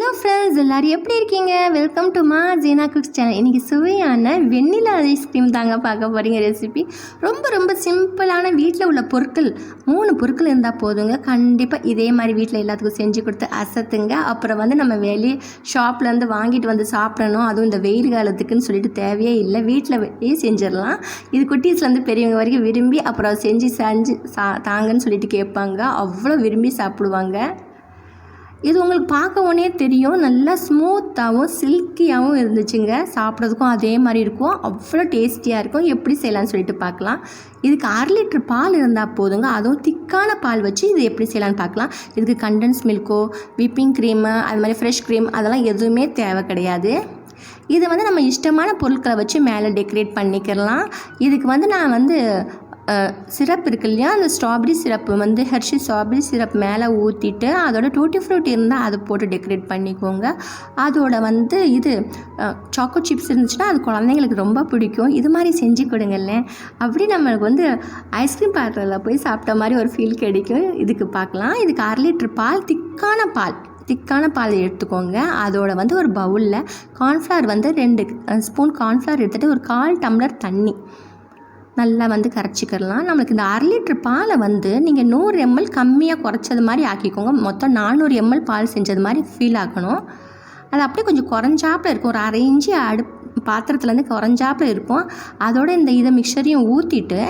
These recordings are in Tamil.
ஹலோ ஃப்ரெண்ட்ஸ் எல்லோரும் எப்படி இருக்கீங்க? வெல்கம் டு மா ஜீனா குக்ஸ் சேனல் இன்றைக்கி சுவையான வெண்ணிலா ஐஸ்கிரீம் தாங்க பார்க்க போகிறீங்க ரெசிபி ரொம்ப ரொம்ப சிம்பிளான வீட்டில் உள்ள பொருட்கள் மூணு பொருட்கள் இருந்தால் போதுங்க. கண்டிப்பாக இதே மாதிரி வீட்டில் எல்லாத்துக்கும் செஞ்சு கொடுத்து அசத்துங்க. அப்புறம் வந்து நம்ம வெளியே ஷாப்லேருந்து வாங்கிட்டு வந்து சாப்பிடணும். அதுவும் இந்த வெயில் காலத்துக்குன்னு சொல்லிட்டு தேவையே இல்லை. வீட்டில் வெளியே செஞ்சிடலாம். இது குட்டீஸ்லேருந்து பெரியவங்க வரைக்கும் விரும்பி அப்புறம் செஞ்சு செஞ்சு சா தாங்கன்னு சொல்லிட்டு கேட்பாங்க. அவ்வளோ விரும்பி சாப்பிடுவாங்க. இது உங்களுக்கு பார்க்க உடனே தெரியும். நல்லா ஸ்மூத்தாகவும் சில்கியாகவும் இருந்துச்சுங்க. சாப்பிட்றதுக்கும் அதே மாதிரி இருக்கும். அவ்வளோ டேஸ்டியாக இருக்கும். எப்படி செய்யலாம்னு சொல்லிட்டு பார்க்கலாம். இதுக்கு அரை லிட்டர் பால் இருந்தால் போதுங்க. அதுவும் திக்கான பால் வச்சு இது எப்படி செய்யலான்னு பார்க்கலாம். இதுக்கு கண்டன்ஸ் மில்க்கோ விப்பிங் க்ரீமு அது மாதிரி ஃப்ரெஷ் க்ரீம் அதெல்லாம் எதுவுமே தேவை கிடையாது. இதை வந்து நம்ம இஷ்டமான பொருட்களை வச்சு மேலே டெக்கரேட் பண்ணிக்கிறலாம் இதுக்கு வந்து நான் வந்து சிரப் இருக்கு இல்லையா? அந்த ஸ்ட்ராபெரி சிரப்பு வந்து ஹெர்ஷி ஸ்ட்ராபெரி சிரப் மேலே ஊற்றிட்டு அதோட டூட்டி ஃப்ரூட் இருந்தால் அதை போட்டு டெக்கரேட் பண்ணிக்கோங்க. அதோட வந்து இது சாக்கோ சிப்ஸ் இருந்துச்சுன்னா அது குழந்தைங்களுக்கு ரொம்ப பிடிக்கும். இது மாதிரி செஞ்சு கொடுங்கல்ல அப்படி நம்மளுக்கு வந்து ஐஸ்கிரீம் பார்லரில் போய் சாப்பிட்ட மாதிரி ஒரு ஃபீல் கிடைக்கும். இதுக்கு பார்க்கலாம். இதுக்கு அரை லிட்டர் பால் திக்கான பால் திக்கான பால் எடுத்துக்கோங்க. அதோட வந்து ஒரு பவுலில் கார்ன்ஃப்ளவர் வந்து ரெண்டு ஸ்பூன் கார்ன்ஃப்ளவர் எடுத்துகிட்டு ஒரு கால் டம்ளர் தண்ணி. நல்லா வந்து கரைச்சிக்கிடலாம். நம்மளுக்கு இந்த அரை லிட்டர் பாலை வந்து நீங்கள் நூறு எம்எல் கம்மியாக குறைச்சது மாதிரி ஆக்கிக்கோங்க. மொத்தம் நானூறு எம்எல் பால் செஞ்சது மாதிரி ஃபீல் ஆகணும் அது அப்படியே கொஞ்சம் குறைஞ்சாப்பில் இருக்கும். ஒரு அரை இன்ச்சு அடுப்பு பாத்திரத்துலேருந்து குறைஞ்சாப்பில் இருக்கும் அதோட இந்த இதை மிக்சரையும் ஊற்றிட்டு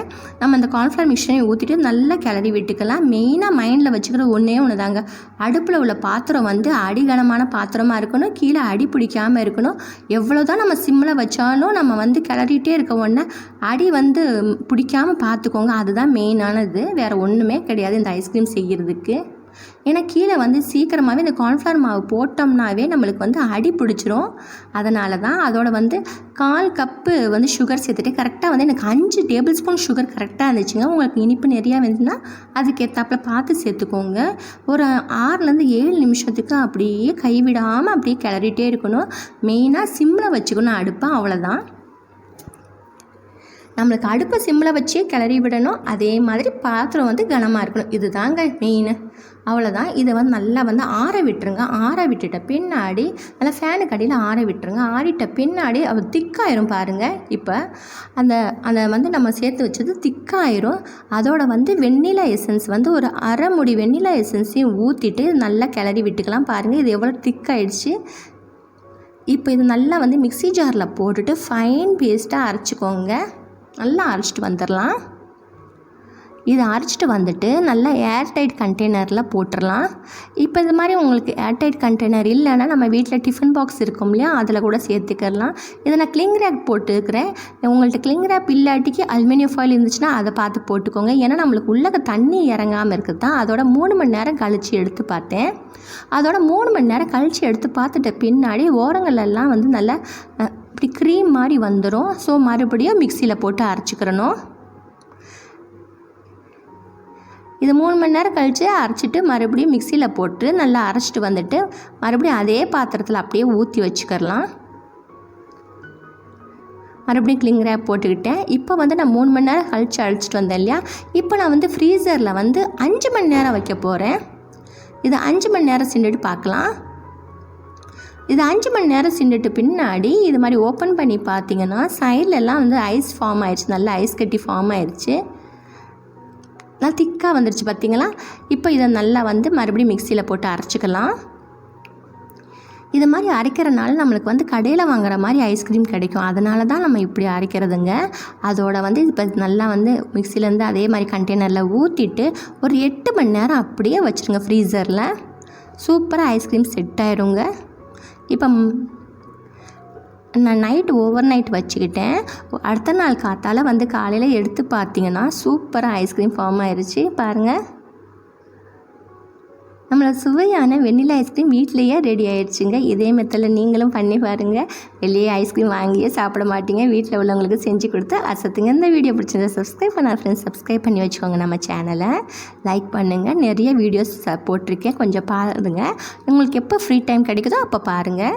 நம்ம இந்த கார்ன்ஃப்ளவர் மிக்சரையும் ஊற்றிட்டு நல்லா கிளறி விட்டுக்கலாம். மெயினாக மைண்டில் வச்சுக்கிற ஒன்றே ஒன்று தாங்க அடுப்பில் உள்ள பாத்திரம் வந்து அடிகனமான பாத்திரமாக இருக்கணும். கீழே அடி பிடிக்காமல் இருக்கணும். எவ்வளோ தான் நம்ம சிம்மில் வச்சாலும் நம்ம வந்து கிளறிட்டே இருக்க உடனே அடி வந்து பிடிக்காமல் பார்த்துக்கோங்க அதுதான் மெயினானது வேறு ஒன்றுமே கிடையாது இந்த ஐஸ்கிரீம் செய்கிறதுக்கு ஏன்னா கீழே வந்து சீக்கிரமாகவே இந்த கார்ன்ஃப்ளவர் மாவு போட்டோம்னாவே நம்மளுக்கு வந்து அடி பிடிச்சிரும். அதனால தான் அதோட வந்து கால் கப்பு வந்து சுகர் சேர்த்துட்டு கரெக்டாக வந்து எனக்கு அஞ்சு டேபிள் ஸ்பூன் சுகர் கரெக்டாக இருந்துச்சுங்க. உங்களுக்கு இனிப்பு நிறையா வந்துச்சுன்னா அதுக்கேற்றாப்பில் பார்த்து சேர்த்துக்கோங்க. ஒரு ஆறுலேருந்து ஏழு நிமிஷத்துக்கு அப்படியே கைவிடாமல் அப்படியே கிளறிட்டே இருக்கணும். மெயினாக சிம்மில் வச்சுக்கணும் அடுப்பை அவ்வளோதான் நம்மளுக்கு அடுப்பை சிம்மில் வச்சே கிளறி விடணும். அதே மாதிரி பாத்திரம் வந்து கனமாக இருக்கணும். இது தாங்க மெயின் அவ்வளோதான் இதை வந்து நல்லா வந்து ஆற விட்டுருங்க. ஆற விட்டுட்ட பின்னாடி நல்லா ஃபேனுக்கு அடியில் ஆற விட்டுருங்க. ஆறிட்ட பின்னாடி அவர் திக்காயிரும் பாருங்கள் இப்போ அந்த அந்த வந்து நம்ம சேர்த்து வச்சது திக்காயிரும். அதோட வந்து வெண்ணிலா எசன்ஸ் வந்து ஒரு அரை முடி வெண்ணிலா எசன்ஸையும் ஊற்றிட்டு நல்லா கிளறி விட்டுக்கலாம் பாருங்கள் இது எவ்வளோ திக்காயிடுச்சு. இப்போ இது நல்லா வந்து மிக்சி ஜாரில் போட்டுட்டு ஃபைன் பேஸ்ட்டாக அரைச்சிக்கோங்க. நல்லா அரைச்சிட்டு வந்துடலாம். இதை அரைச்சிட்டு வந்துட்டு நல்லா ஏர்டைட் கண்டெய்னரில் போட்டுடலாம். இப்போ இது மாதிரி உங்களுக்கு ஏர்டைட் கண்டெய்னர் இல்லைன்னா நம்ம வீட்டில் டிஃபன் பாக்ஸ் இருக்கும் இல்லையா? அதில் கூட சேர்த்துக்கிடலாம். இதை நான் கிளிங் ரேப் போட்டுருக்கிறேன் உங்கள்கிட்ட கிளிங் ரேப் இல்லாட்டிக்கு அலுமினியம் ஃபாயில் இருந்துச்சுன்னா அதை பார்த்து போட்டுக்கோங்க. ஏன்னா நம்மளுக்கு உள்ளக தண்ணி இறங்காமல் இருக்குது தான். அதோட மூணு மணி நேரம் கழித்து எடுத்து பார்த்தேன். அதோட மூணு மணி நேரம் கழித்து எடுத்து பார்த்துட்ட பின்னாடி ஓரங்களெல்லாம் வந்து நல்லா இப்படி க்ரீம் மாதிரி வந்துடும் ஸோ மறுபடியும் மிக்சியில் போட்டு அரைச்சிக்கிறணும். இது மூணு மணி நேரம் கழித்து அரைச்சிட்டு மறுபடியும் மிக்சியில் போட்டு நல்லா அரைச்சிட்டு வந்துட்டு மறுபடியும் அதே பாத்திரத்தில் அப்படியே ஊற்றி வச்சுக்கிறலாம். மறுபடியும் கிளிங் ரேப் போட்டுக்கிட்டேன். இப்போ வந்து நான் மூணு மணி நேரம் கழித்து அழைச்சிட்டு வந்தேன் இல்லையா? இப்போ நான் வந்து ஃப்ரீசரில் வந்து அஞ்சு மணி நேரம் வைக்க போகிறேன் இது அஞ்சு மணி நேரம் செஞ்சுட்டு பார்க்கலாம். இது அஞ்சு மணி நேரம் சிண்டுட்டு பின்னாடி இது மாதிரி ஓப்பன் பண்ணி பார்த்தீங்கன்னா சைட்லலாம் வந்து ஐஸ் ஃபார்ம் ஆயிடுச்சு. நல்லா ஐஸ் கட்டி ஃபார்ம் ஆயிடுச்சு. நல்லா திக்காக வந்துடுச்சு பார்த்தீங்களா? இப்போ இதை நல்லா வந்து மறுபடியும் மிக்சியில் போட்டு அரைச்சிக்கலாம். இது மாதிரி அரைக்கிறனால நம்மளுக்கு வந்து கடையில் வாங்குற மாதிரி ஐஸ்கிரீம் கிடைக்கும். அதனால தான் நம்ம இப்படி அரைக்கிறதுங்க. அதோட வந்து இப்போ நல்லா வந்து மிக்சிலேருந்து அதே மாதிரி கண்டெய்னரில் ஊற்றிட்டு ஒரு எட்டு மணி நேரம் அப்படியே வச்சுருங்க ஃப்ரீசரில். சூப்பராக ஐஸ்கிரீம் செட் ஆயிருங்க. இப்போ நான் நைட் ஓவர் நைட் வச்சுக்கிட்டேன். அடுத்த நாள் காத்தால் வந்து காலையில் எடுத்து பார்த்தீங்கன்னா சூப்பராக ஐஸ்கிரீம் ஃபார்ம் ஆயிடுச்சு பாருங்கள் நம்மளோட சுவையான வெண்ணிலா ஐஸ்கிரீம் வீட்லேயே ரெடி ஆயிடுச்சுங்க. இதே மெத்தடில் நீங்களும் பண்ணி பாருங்கள் வெளியே ஐஸ்கிரீம் வாங்கியே சாப்பிட மாட்டீங்க. வீட்டில் உள்ளவங்களுக்கு செஞ்சு கொடுத்து அசத்துங்க. இந்த வீடியோ பிடிச்சிருந்தா சப்ஸ்கிரைப் பண்ண ஃப்ரெண்ட்ஸ் சப்ஸ்கிரைப் பண்ணி வச்சுக்கோங்க நம்ம சேனலை லைக் பண்ணுங்கள் நிறைய வீடியோஸ் போட்டிருக்கேன். கொஞ்சம் பாருங்கள் உங்களுக்கு எப்போ ஃப்ரீ டைம் கிடைக்குதோ அப்போ பாருங்கள்